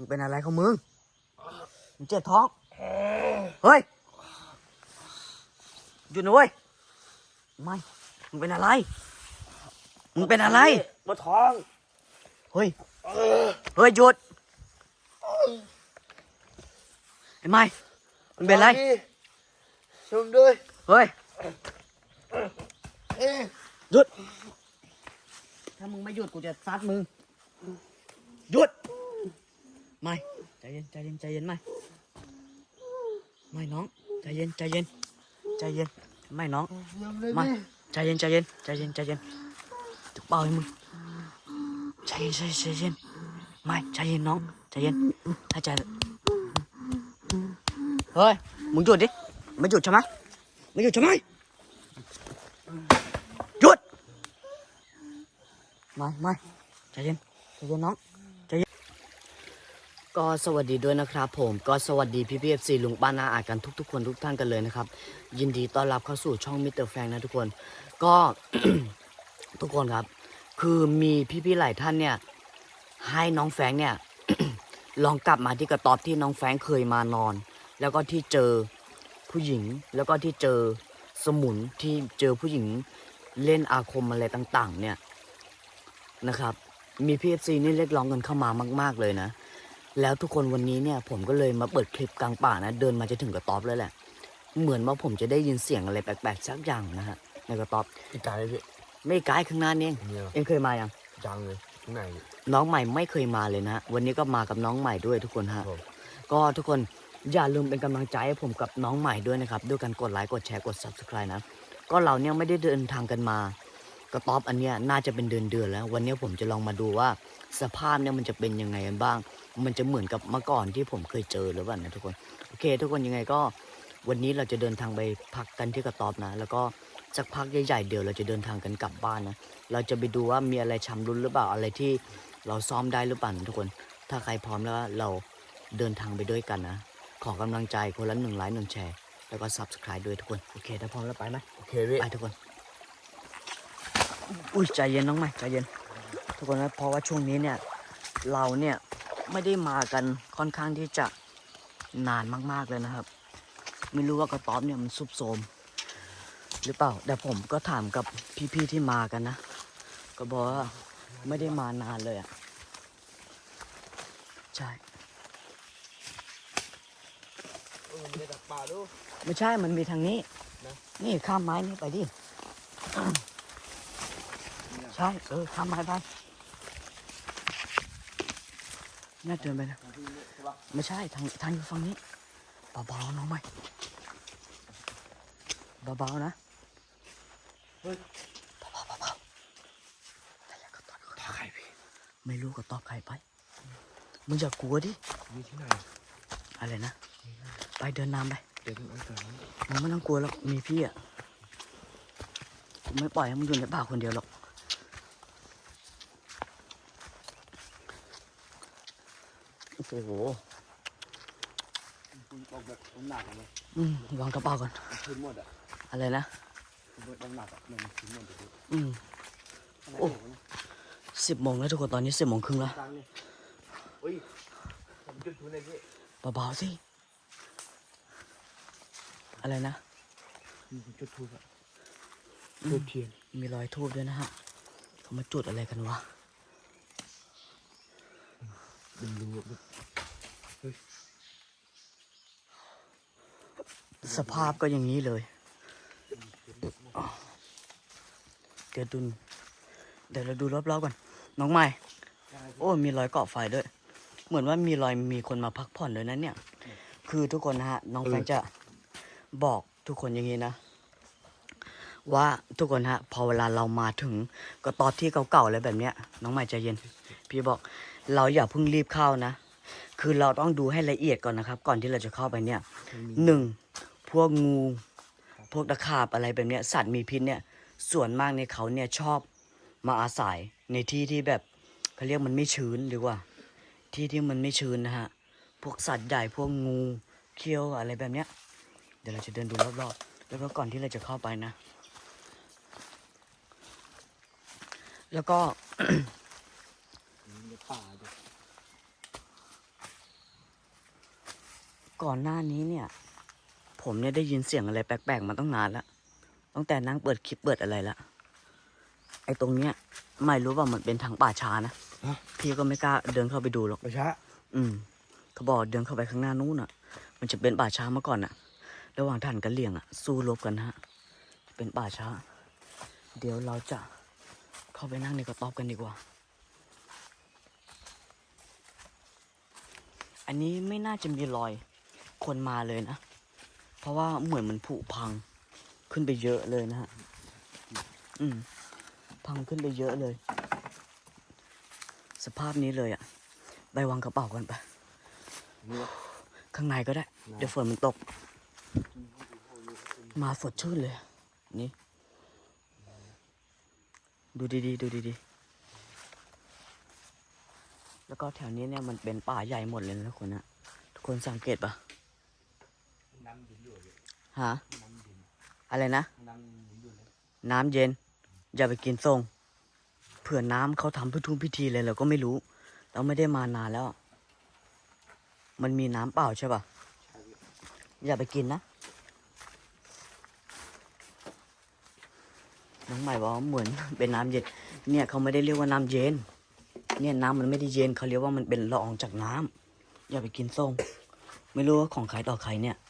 มึงเป็นอะไรของมึง มึงเจ็บท้อง เฮ้ย หยุดนะเว้ย ไม่ มึงเป็นอะไร มึงเป็นอะไร ปวดท้อง เฮ้ย เฮ้ยหยุด ไอ้ไม่ มึงเป็นอะไรชมด้วย เฮ้ยเอ๊ะหยุด ถ้ามึงไม่หยุดกูจะซัดมึง หยุด ไม่ใจเย็นใจเย็นใจเย็นไม่ไม่น้องใจเย็นใจเย็นใจเย็นไม่น้องยอมเลยไม่พี่ใจเย็นใจเย็นใจเย็นใจเย็นจะเป่าให้มึงใจเย็นใจเย็นใจเย็นไม่ใจเย็นน้องใจเย็นถ้าใจเฮ้ยมึงหยุดดิไม่หยุดใช่ไหมไม่หยุดใช่ไหมหยุดไม่ไม่ใจเย็นใจเย็นน้องใจเย็น ก็สวัสดีด้วยนะครับผมก็สวัสดีพี่พีเอฟซีลุงป้านาอาจกันทุกๆ คนทุกท่านกันเลยนะครับ ยินดีต้อนรับเข้าสู่ช่องมิสเตอร์แฟงนะทุกคน ก็ทุกคนครับ คือมีพี่ๆหลายท่านเนี่ย ให้น้องแฟงเนี่ย ลองกลับมาที่กระต๊อบที่น้องแฟงเคยมานอน แล้วก็ที่เจอผู้หญิง แล้วก็ที่เจอสมุนที่เจอผู้หญิงเล่นอาคมอะไรต่าง ๆ เนี่ยนะครับ มีพีเอฟซีนี่เรียกร้องกันเข้ามามาก ๆเลยนะ แล้วทุกคนวันนี้เนี่ยผมก็เลยมาเปิดคลิปกลางป่านะเดินมาจะถึงกระต๊อบแล้วแหละ เหมือนว่าผมจะได้ยินเสียงอะไรแปลกๆสักอย่างนะฮะในกระต๊อบอีกการเลยพี่ไม่ไกลข้างหน้านี่เองเนี่ยเองเคยมายังจังเลยข้างในนี่น้องใหม่ไม่เคยมาเลยนะฮะวันนี้ก็มากับน้องใหม่ด้วยทุกคนฮะผมก็ทุกคนอย่าลืมเป็นกำลังใจให้ผมกับน้องใหม่ด้วยนะครับ ด้วยการกดไลค์กดแชร์กด subscribe นะ ก็เราเนี่ยไม่ได้เดินทางกันมา กระต๊อบอันเนี้ยน่าจะเป็นเดือนเดือนๆแล้ว วันนี้ผมจะลองมาดูว่า สภาพเนี่ยมันจะเป็นยังไงกันบ้าง มันจะเหมือนกับเมื่อก่อนที่ผมเคยเจอหรือเปล่านะทุกคน โอเค ทุกคนยังไงก็วันนี้เราจะเดินทางไปพักกันที่กระต๊อบนะ แล้วก็สักพักใหญ่ๆเดี๋ยวเราจะเดินทางกันกลับบ้านนะ เราจะไปดูว่ามีอะไรชำรุดหรือเปล่าอะไรที่เราซ่อมได้หรือเปล่านะทุกคน ถ้าใครพร้อมแล้วเราเดินทางไปด้วยกันนะ ขอกำลังใจคนละหนึ่งไลค์หนึ่งแชร์ แล้วก็ subscribe ด้วยทุกคน โอเคถ้าพร้อมแล้วไปไหมโอเคพี่ไปทุกคน อุ้ยใจเย็นน้องใหม่ใจเย็น ทุกคนนะเพราะว่าช่วงนี้เนี่ยเราเนี่ย ไม่ได้มากันค่อนข้างที่จะนานมากๆเลยนะครับ ไม่รู้ว่ากระต๊อบเนี่ยมันซุบโทรมหรือเปล่า แต่ผมก็ถามกับพี่ๆที่มากันนะ ก็บอกว่าไม่ได้มานานเลยอะ ใช่เออไปดักป่าดูไม่ใช่ มันมีทางนี้นะนี่ข้ามไม้นี่ไปดิ ใช่ เออ ข้ามไม้ไป น่าเดินไปนะใช่ปะไม่ใช่ทางทางอยู่ฝั่งนี้เบาๆน้องใหม่เบาๆนะเฮ้ยเบาๆเบาๆแต่อย่ากระตอบตาใครพี่ไม่รู้ก็ตอบใครไปมึงอย่ากลัวดิมีที่ไหนอะไรนะไปเดินนำไปเดี๋ยวต้องเอาแต่นั้นมึงไม่ต้องกลัวหรอกมีพี่อะกูไม่ปล่อยให้มึงอยู่ในป่าคนเดียวหรอก โอ้โหคุณตกแบบน้ำหนักอะมันอืมวางกระเป๋าก่อนขึ้นหมดอะอะไรนะคุณน้ำหนักอะมันขึ้นหมดเลยพี่อืมโอ้สิบโมงแล้วทุกคนตอนนี้สิบโมงครึ่งแล้วตังนี่อุ้ยผมจุดทุนเลยพี่เบาๆสิอะไรนะผมจุดทุนอะอืมจุดเทียนมีรอยทูบด้วยนะฮะเขามาจุดอะไรกันวะ เป็นรูสภาพก็อย่างนี้เลย เดี๋ยวดูเดี๋ยวเราดูรอบๆก่อน น้องใหม่ โอ้ มีรอยเกาะไฟด้วย เหมือนว่ามีรอยมีคนมาพักผ่อนด้วยนะเนี่ย คือทุกคนนะฮะ น้องแฟงจะบอกทุกคนอย่างนี้นะ ว่าทุกคนฮะ พอเวลาเรามาถึงกระต๊อบที่เก่าๆอะไรแบบเนี้ย น้องใหม่ใจเย็น พี่บอก เราอย่าเพิ่งรีบเข้านะ คือเราต้องดูให้ละเอียดก่อนนะครับ ก่อนที่เราจะเข้าไปเนี่ยหนึ่งพวกงู พวกตะขาบอะไรแบบเนี้ยสัตว์มีพิษเนี่ย ส่วนมากในเขาเนี่ยชอบมาอาศัยในที่ที่แบบเขาเรียกมันไม่ชื้นหรือว่า ที่ที่มันไม่ชื้นนะฮะ พวกสัตว์ใหญ่พวกงูเขี้ยวอะไรแบบเนี้ย เดี๋ยวเราจะเดินดูรอบๆแล้วก็ก่อนที่เราจะเข้าไปนะ แล้วก็ ในป่าด้วย ก่อนหน้านี้เนี่ย ผมเนี่ยได้ยินเสียงอะไรแปลกๆมาตั้งนานแล้วตั้งแต่นั่งเปิดคลิปเปิดอะไรละไอ้ตรงเนี้ยไม่รู้ว่ามันเป็นทางป่าช้านะฮะ พี่ก็ไม่กล้าเดินเข้าไปดูหรอกไปช้าอืมเขาบอกเดินเข้าไปข้างหน้านู้นอะ มันจะเป็นป่าช้ามาก่อนอะ ระหว่างท่านกับเลี่ยงอะ สู้รบกันนะฮะ เป็นป่าช้า เดี๋ยวเราจะเข้าไปนั่งในกระต๊อบกันดีกว่า อันนี้ไม่น่าจะมีรอย คนมาเลยนะ เพราะว่าเหมือนมันผุพังขึ้นไปเยอะเลยนะฮะ อืม พังขึ้นไปเยอะเลย สภาพนี้เลยอะไปวางกระเป๋ากันไปะข้างในก็ได้ เดี๋ยวฝนมันตก มาสดชื่นเลย นี่ ดูดีๆ ดูดีๆแล้วก็แถวนี้เนี่ยมันเป็นป่าใหญ่หมดเลยนะทุกคนนะทุกคนสังเกตปะ น้ำดินอยู่เลย ฮะน้ำดินอะไรนะน้ำดินอยู่เลยน้ำเย็น อย่าไปกินส่งเผื่อน้ำเขาทำพิธีพิธีเลยเราก็ไม่รู้ เราไม่ได้มานานแล้ว มันมีน้ำเปล่าใช่ปะใช่พี่อย่าไปกินนะน้องใหม่บอกว่าเหมือนเป็นน้ำเย็น เนี่ยเขาไม่ได้เรียกว่าน้ำเย็น เนี่ยน้ำมันไม่ได้เย็นเขาเรียกว่ามันเป็นละอองจากน้ำอย่าไปกินส้มไม่รู้ว่าของใครต่อใครเนี่ยโอ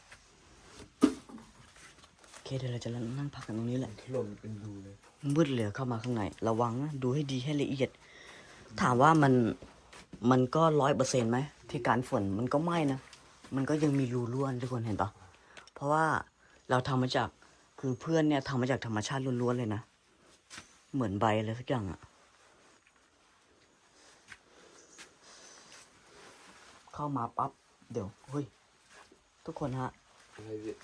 เคเดี๋ยวเราจะนั่งพักกันตรงนี้แหละถล่มเป็นรูเลยมืดเหลือเข้ามาข้างใน ระวังนะดูให้ดีให้ละเอียด ถามว่ามันมันก็ร้อยเปอร์เซ็นต์ไหมที่การฝนมันก็ไม่นะ มันก็ยังมีรูร่วนทุกคนเห็นปะเพราะว่าเราทำมาจากคือเพื่อนเนี่ยทำมาจากธรรมชาติล้วนๆเลยนะ เหมือนใบอะไรสักอย่างอะเข้ามาปั๊บเดี๋ยวเฮ้ยทุกคนฮะอะไรพี่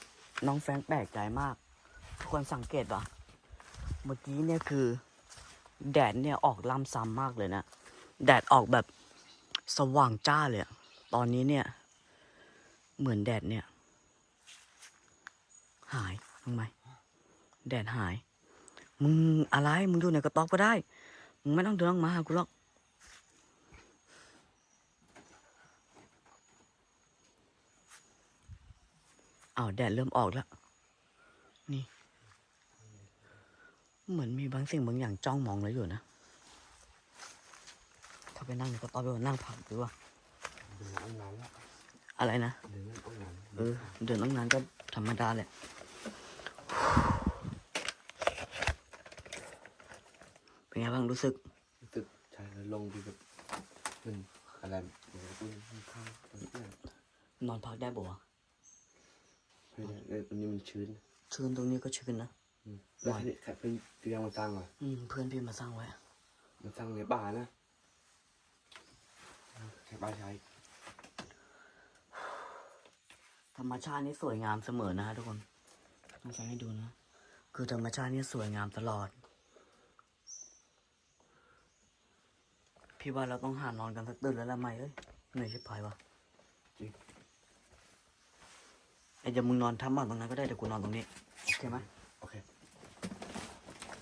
น้องแฟรงแปลกใจมาก ทุกคนสังเกตปะเมื่อกี้เนี่ยคือ แดดเนี่ยออกล่ำซ้ำมากเลยนะ แดดออกแบบสว่างจ้าเลยตอนนี้เนี่ย เหมือนแดดเนี่ย หายทำไมแดดหาย มึงอะไร มึงอยู่ในกระต๊อบก็ได้ มึงไม่ต้องเดินออกมาหากูหรอก อ้าวแดดเริ่มออกแล้ว นี่ เหมือนมีบางสิ่งบางอย่างจ้องมองเราอยู่นะ ถ้าไปนั่งในกระต๊อบไปว่านั่งพักหรือว่าเดินตั้งนานแล้วอะไรนะเดินตั้งนานเออ เดินตั้งนานก็ธรรมดาแหละเป็นไงบ้างรู้สึก รู้สึกใช่แล้วลงดีแบบมันอะไรเดี๋ยวกูข้างตรงนี้เนี่ยนอนพักได้บ่วะ ไม่ได้เนี่ยตรงนี้มันชื้น ชื้นตรงนี้ก็ชื้นนะอืมแล้วใครใครเป็นเตียงมาสร้างเหรออืมเพื่อนพี่มาสร้างไว้มาสร้างในป่านะใช่ป่าใช้ธรรมชาตินี่สวยงามเสมอนะฮะทุกคนต้องฟังให้ดูนะ คือธรรมชาตินี่สวยงามตลอด พี่ว่าเราต้องหานอนกันสักตื่นแล้วละไหมเอ้ยเหนื่อยชิบหายวะจริงไอ้เดี๋ยวมึงนอนทับหมอนตรงนั้นก็ได้เดี๋ยวกูนอนตรงนี้โอเคไหมโอเค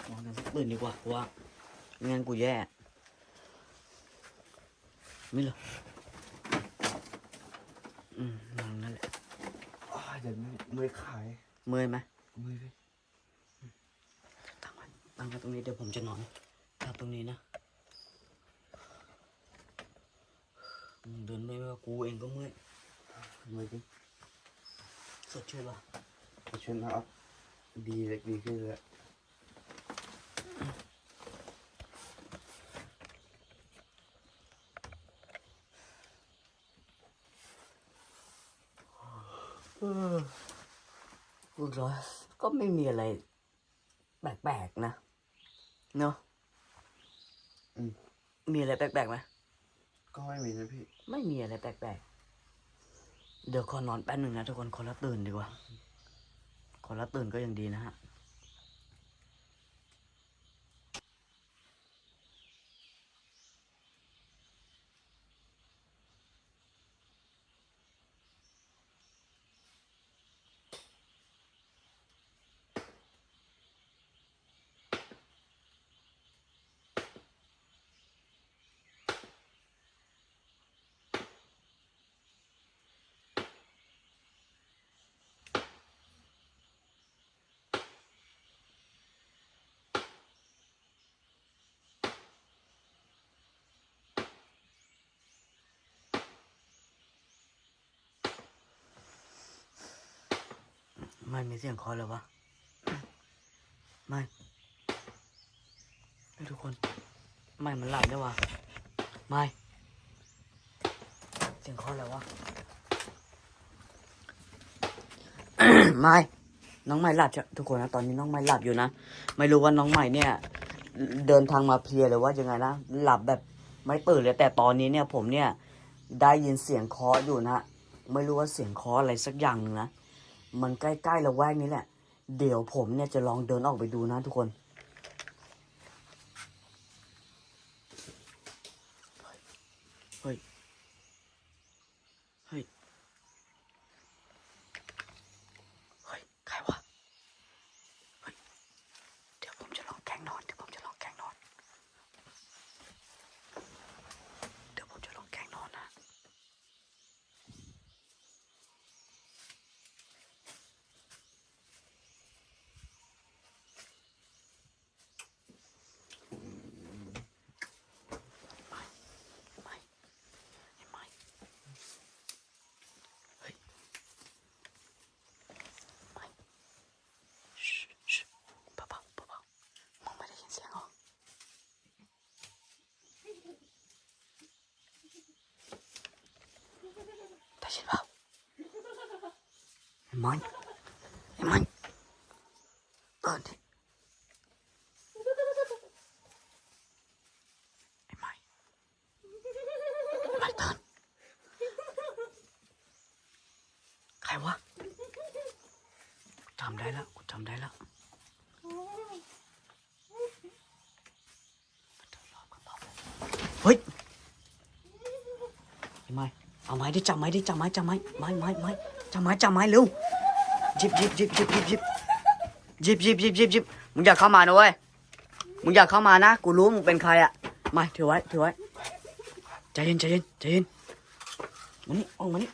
นอนกันสักตื่นดีกว่าเพราะว่าไม่งั้นกูแย่ไม่เหรออืมนอนนั่นแหละอ้าเดี๋ยวเมื่อยขายเมื่อยไหมเมื่อยพี่ตั้งไว้ตั้งไว้ตรงนี้เดี๋ยวผมจะนอนทับตรงนี้นะอืมเดินไม่ว่ากูเองก็เมื่อยเมื่อยจริง สดชื่นปะพอช่วยนะครับดีเลยดีขึ้นเลยเออพูดแล้วก็ไม่มีอะไรแปลกๆนะเนาะอืมมีอะไรแปลกๆไหมก็ไม่มีนะพี่ ไม่มีอะไรแปลกๆ เดี๋ยวขอนอนแป๊บหนึ่งนะทุกคนขอละตื่นดีกว่าขอละตื่นก็ยังดีนะฮะ ไม่มีเสียงคอเลยวะ ไม่ไม่ทุกคน ไม่มันหลับได้วะ ไม่ เสียงคอแล้ววะ ไม่ น้องใหม่หลับจ้ะทุกคนนะ ตอนนี้น้องใหม่หลับอยู่นะ ไม่รู้ว่าน้องใหม่เนี่ย เดินทางมาเพลียหรือว่ายังไงนะ หลับแบบไม่ตื่นเลย แต่ตอนนี้เนี่ยผมเนี่ยได้ยินเสียงคาะอยู่นะ ไม่รู้ว่าเสียงคาะอะไรสักอย่างหนึ่งนะ มันใกล้ๆละแวกนี้แหละ เดี๋ยวผมเนี่ยจะลองเดินออกไปดูนะทุกคน เฮ้ย เฮ้ย เฮ้ย ใครวะ เฮ้ย เดี๋ยวผมจะลองแกล้งนอน เดี๋ยวผมจะลองแกล้งนอน เดี๋ยวผมจะลองแกล้งนอนนะ ไม่ไม่ไม่เฮ้ยไม่ชิชิเบาๆเบาๆมึงไม่ได้ยินเสียงเหรอ ได้ยินเปล่าไอ้มันไอ้มันเปิดดิไอ้ไม้ไม่ทันใครวะกูจำได้แล้วกูจำได้แล้วเฮ้ยไอ้ไม้เอาไม้ ดิจับไม้ดิจับไม้จับไม้ไม้ไม้ไม้จับไม้จับไม้เร็วหยิบหยิบหยิบหยิบหยิบหยิบหยิบหยิบหยิบหยิบหยิบมึงอยากเข้ามานะเว้ยมึงอยากเข้ามานะกูรู้มึงเป็นใครอะไม่ถือไว้ถือไว้ใจเย็นใจเย็นใจเย็นมานี่ออกมานี่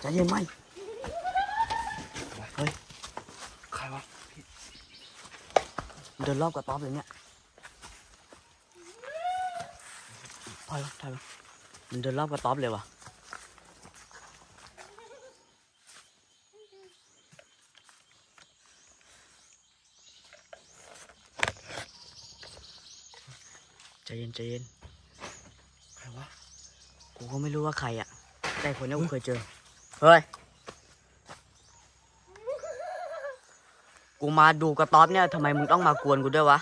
ใจเย็นไหมเฮ้ยใครวะพี่เดินรอบกระต๊อบเลยเนี่ย ถอยมาถอยมันเดินรอบกระต๊อบเลยว่ะใจเย็นใจเย็นใครวะกูก็ไม่รู้ว่าใครอะ แต่คนนี้กูเคยเจอ เฮ้ย กูมาดูกระต๊อบเนี่ยทำไมมึงต้องมากวนกูด้วยวะ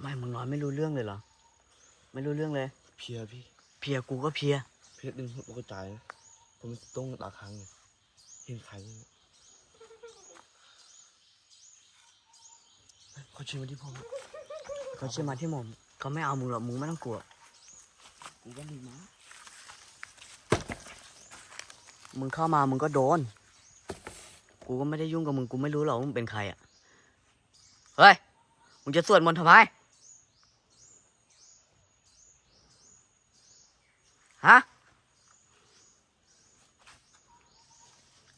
ไม่มึงนอนไม่รู้เรื่องเลยเหรอ ไม่รู้เรื่อง เลยเพลียพี่ เพลียกูก็เพลีย เพลียดึงผมตกใจนะผมต้องตาค้างเลยเห็นใครเนี่ยเฮ้ยเขาชี้มาที่ผมเขาเชื่อมาที่หมอมเขาไม่เอามึงหรอกมึงไม่ต้องกลัว กูก็มีม้ามึงเข้ามามึงก็โดน กูก็ไม่ได้ยุ่งกับมึงกูไม่รู้หรอกว่ามึงเป็นใครอะ เฮ้ย มึงจะสวดมนต์ทำไม ฮะ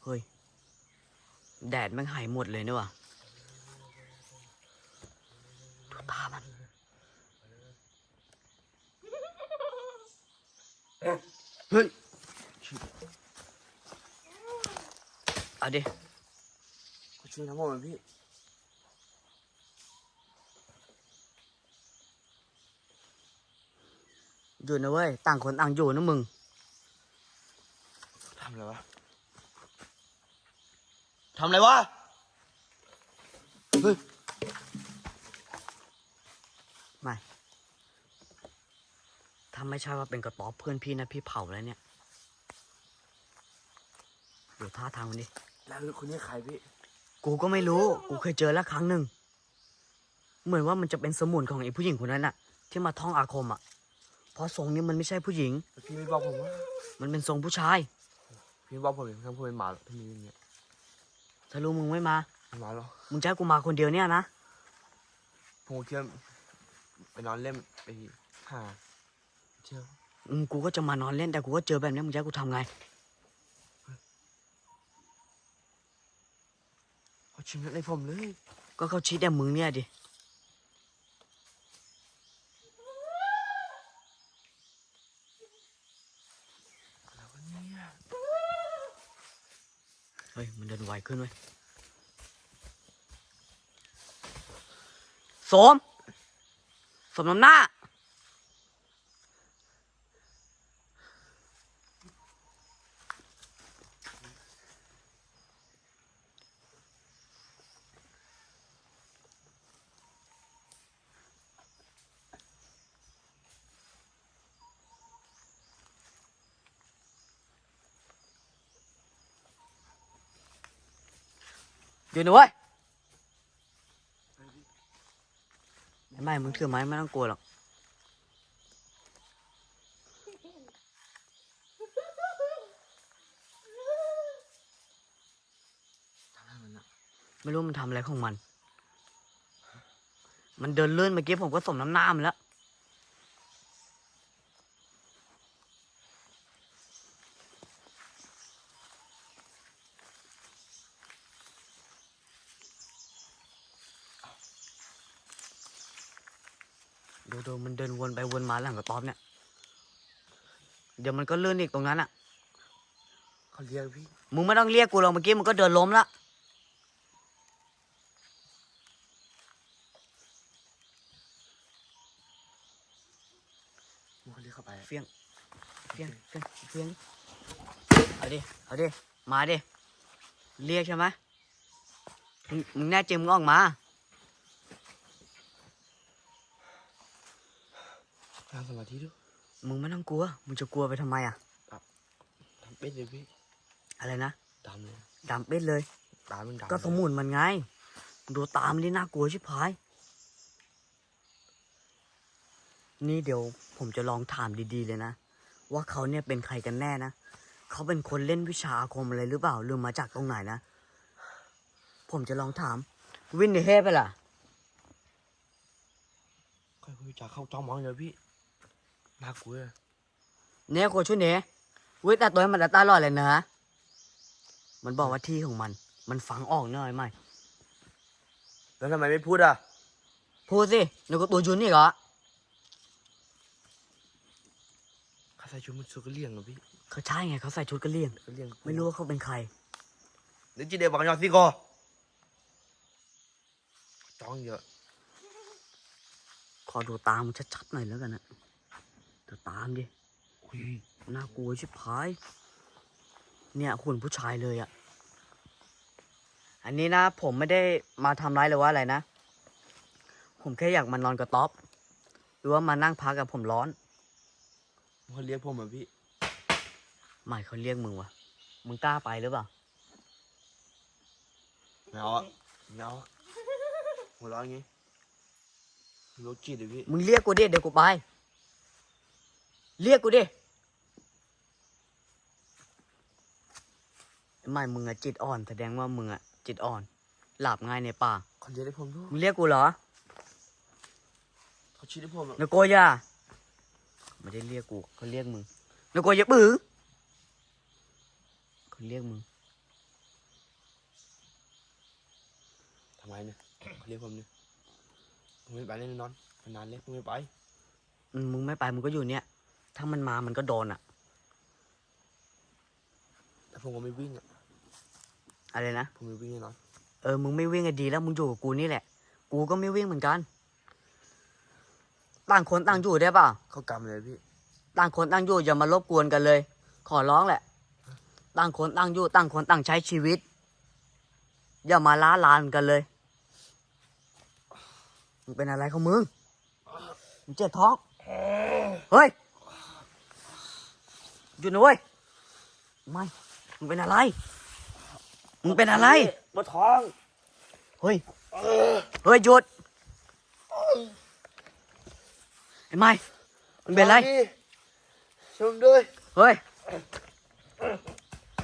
เฮ้ย แดดม่งหายหมดเลยนี่ว่ะดูตามันเฮ้ยเอาดิเขาชี้ทั้งหมดเลยพี่ อยู่นะเว้ย ต่างคนต่างอยู่นะมึง ทำอะไรวะ ทำอะไรวะ เฮ้ย ไม่ถ้าไม่ใช่ว่าเป็นกระต๊อบเพื่อนพี่นะพี่เผาแล้วเนี่ยดูท่าทางมันดิ แล้วคนนี้ใครพี่ กูก็ไม่รู้ กูเคยเจอแล้วครั้งหนึ่ง เหมือนว่ามันจะเป็นสมุนของไอ้ผู้หญิงคนนั้นอะที่มาท่องอาคมอะ เพราะทรงนี้มันไม่ใช่ผู้หญิงแล้วพี่ไม่บอกผมว่า มันเป็นทรงผู้ชาย พี่บอกผมเองถ้าผมเป็นหมาพี่มีอย่างเงี้ยถ้ารู้มึงไม่มา เป็นหมาเหรอมึงจะให้กูมาคนเดียวเนี่ยนะ ผมก็เที่ยวไปนอนเล่นไปหาเที่ยวอืมกูก็จะมานอนเล่นแต่กูก็เจอแบบนี้มึงจะให้กูทำไง เขาชิมในผมเลย ก็เขาชี้แต่มึงเนี่ยดิ วขึ้นเว้ยสม สมน้ำหน้า อยู่นะเว้ยไม่มึงถือไม้ไม่ต้องกลัวหรอกไม่รู้มันทำอะไรของมัน มันเดินเลื่อนเมื่อกี้ผมก็สมน้ำหน้ามันแล้ว ดูดูมันเดินวนไปวนมาหลัง กระต๊อบเนี่ย เดี๋ยวมันก็เลื่อนอีกตรงนั้นอะเขาเรียกพี่มึงไม่ต้องเรียกกูหรอกเมื่อกี้มันก็เดินล้มละมึงเขาเรียกเข้าไปเฟี้ยงเฟี้ยงเฟี้ยงเฟี้ยงเอาดิเอาดิมาดิเรียกใช่ไหมมึงมึงแน่จริงมึงออกมา นั่งสมาธิดูมึงไม่ต้องกลัว มึงจะกลัวไปทำไมอะทำเป็ดเลยพี่อะไรนะดำเลยดำเป็ดเลย ตามันดำก็สมุนมันไงมึงดูตามนดิน่ากลัวชิบหาย นี่เดี๋ยวผมจะลองถามดีๆเลยนะ ว่าเขาเนี่ยเป็นใครกันแน่นะ เขาเป็นคนเล่นวิชาอาคมอะไรหรือเปล่าหรือมาจากตรงไหนนะ ผมจะลองถาม วินเดเฮไปล่ะค่อยคุยจาเข้าจ้องมองเลยพี่ น่ากลัวเนี่ยโคชุดเนี่ยวิตาตัวให้มันตาลอยเลยนะ มันบอกว่าที่ของมัน มันฟังออกหน่อยไหมแล้วทำไมไม่พูดอะ พูดสินึกว่าตัวจุนนี่เหรอข้าใส่ชุดมันชุดก็เลี่ยงเหรอพี่เขาใช่ไงเขาใส่ชุดกระเลียงก็เลี่ยงไม่รู้ว่าเขาเป็นใครเดี๋ยวจีเดบังยอดสิโกจ้องเยอะ ขอดูตามนชัดๆหน่อยแล้วกันนะ ดูตามดิอุ้ยน่ากลัวชิบหาย เนี่ยหุ่นผู้ชายเลยอะ่ะ อันนี้นะผมไม่ได้มาทำร้ายหรือว่าอะไรนะ ผมแค่อยากมานอนกระต๊อบหรือว่ามานั่งพักกับผมร้อนเขาเรียกผมเหรอพี่ไม่เขาเรียกมึงวะมึงกล้าไปหรือเปล่าไม่เอาอะไม่เอาอะหัวเร้อนงี้โรคจิตเลยพี่ มึงเรียกกูดิเดี๋ยวกูไป เรียกกูดิไม่มึงอะจิตอ่อน แสดงว่ามึงอะจิตอ่อน หลับง่ายในป่าเขาเรียกให้ผมด้วยมึงเรียกกูเหรอเขาชี้ให้ผมอะนโกย่าไม่ได้เรียกกูเขาเรียกมึงนโกย่าบื้อเขาเรียกมึงทำไมเนี่ยเขาเรียกผมเนี่ยผมไม่ไปแน่นอนนานๆเลยผมไม่ไป อืมมึงไม่ไปมึงก็อยู่เนี่ย ถ้ามันมามันก็โดนอะแต่ผมก็ไม่วิ่งอะอะไรนะ ผมไม่วิ่งแน่นอนเออ มึงไม่วิ่งก็ดีแล้ว มึงอยู่กับกูนี่แหละ กูก็ไม่วิ่งเหมือนกัน ต่างคนต่างอยู่ได้ป่ะ เขากำเลยพี่ ต่างคนต่างอยู่อย่ามารบกวนกันเลย ขอร้องแหละ ต่างคนต่างอยู่ต่างคนต่างใช้ชีวิต อย่ามาล้าลานกันเลย มึงเป็นอะไรของมึง มึงเจ็บท้อง เฮ้ย หยุดนะเว้ยไม่มึงเป็นอะไรมึงเป็นอะไรปวดท้องเฮ้ยเฮ้ยหยุดไอ้ไม่มึงเป็นอะไรชมด้วยเฮ้ย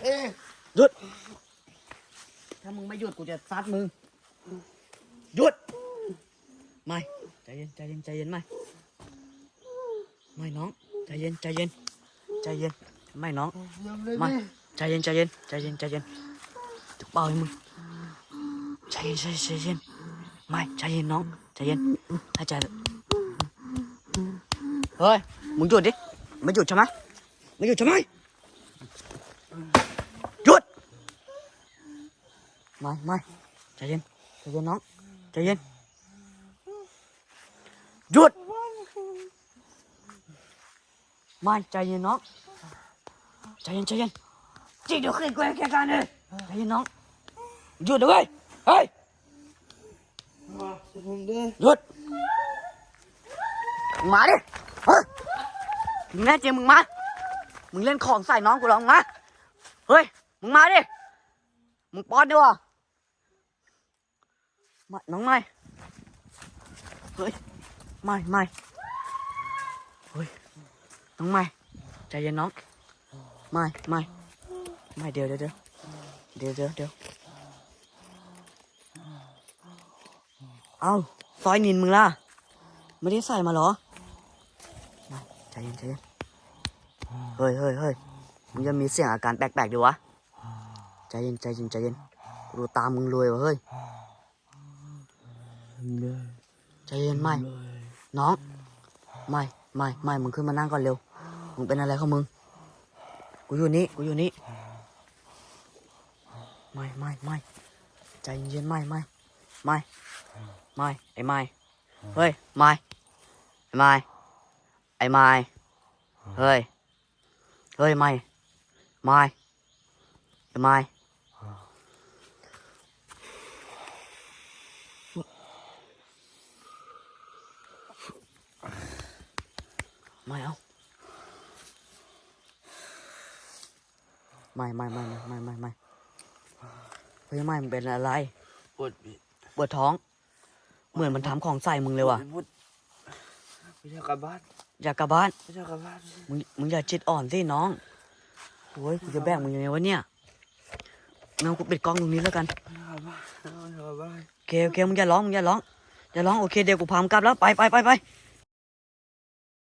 เอ๊ะหยุด ถ้ามึงไม่หยุดกูจะซัดมึงหยุดไม่ใจเย็นใจเย็นใจเย็นไม่ไม่น้องใจเย็นใจเย็น ใจเย็น ไม่น้องยอมเลยไม่พี่ใจเย็นใจเย็นใจเย็นใจเย็นจะเป่าให้มึง ใจเย็นใจเย็นใจเย็น ไม่ใจเย็นน้อง ใจเย็นถ้าใจเฮ้ย มึงหยุดดิไม่หยุดใช่ไหมไม่หยุดใช่ไหมหยุด ไม่ไม่ใจเย็นใจเย็นน้องใจเย็นหยุด ไม่ใจเย็นน้องใจเย็นใจเย็นจีเดี๋ยวขึ้นกูให้แกกันเลยใจเย็นน้องหยุดเลยเฮ้ยผมด้วยหยุดมึงมาดิเฮ้ยมึงแน่จริงมึงมา มึงเล่นของใส่น้องกูหรอมึงมาเฮ้ยมึงมาดิมึงป้อนดิวะมาน้องไม่เฮ้ยไม่ไม่ น้องไม่ใจเย็นน้อง ไม่ไม่ไม่เดี๋ยวเดี๋ยวเดี๋ยวเดี๋ยวเดี๋ยวเดี๋ยวเอาซอยนินมึงล่ะ ไม่ได้ใส่มาเหรอไม่ใจเย็นใจเย็นเฮ้ยเฮ้ยเฮ้ยมึงจะมีเสียงอาการแปลกๆดิวะ ใจเย็นใจเย็นใจเย็นกูดูตามมึงรวยวะเฮ้ย ใจเย็นไม่ น้อง ไม่ ไม่ ไม่ มึงขึ้นมานั่งก่อนเร็ว มึงเป็นอะไรของมึง กูอยู่นี่ กูอยู่นี่ ไม่ไม่ไม่ใจเย็นไม่ไม่ไม่ไม่ไอ้ไม่เฮ้ยไม่ไอ้ไม่ไอ้ไม่เฮ้ย เฮ้ยไม่ไม่ไอ้ไม่ไม่เอา ไม่ไม่ไม่ไม่ไม่ไม่ไม่เฮ้ยไม่มันเป็นอะไรปวดพี่ปวดท้อง เหมือนมันทำของใส่มึงเลยว่ะปวดไม่ใช่กลับบ้านอยากกลับบ้านไม่ใช่กลับบ้านมึงมึงอย่าจิตอ่อนสิน้องโอ้ยกูจะแบกมึงยังไงวะเนี่ยงั้นกูปิดกล้องตรงนี้แล้วกันไม่ใช่กลับบ้านไม่ใช่กลับบ้านโอเคโอเคมึงอย่าร้องมึงอย่าร้องอย่าร้องโอเคเดี๋ยวกูพามงกลับแล้วไปไปไปไป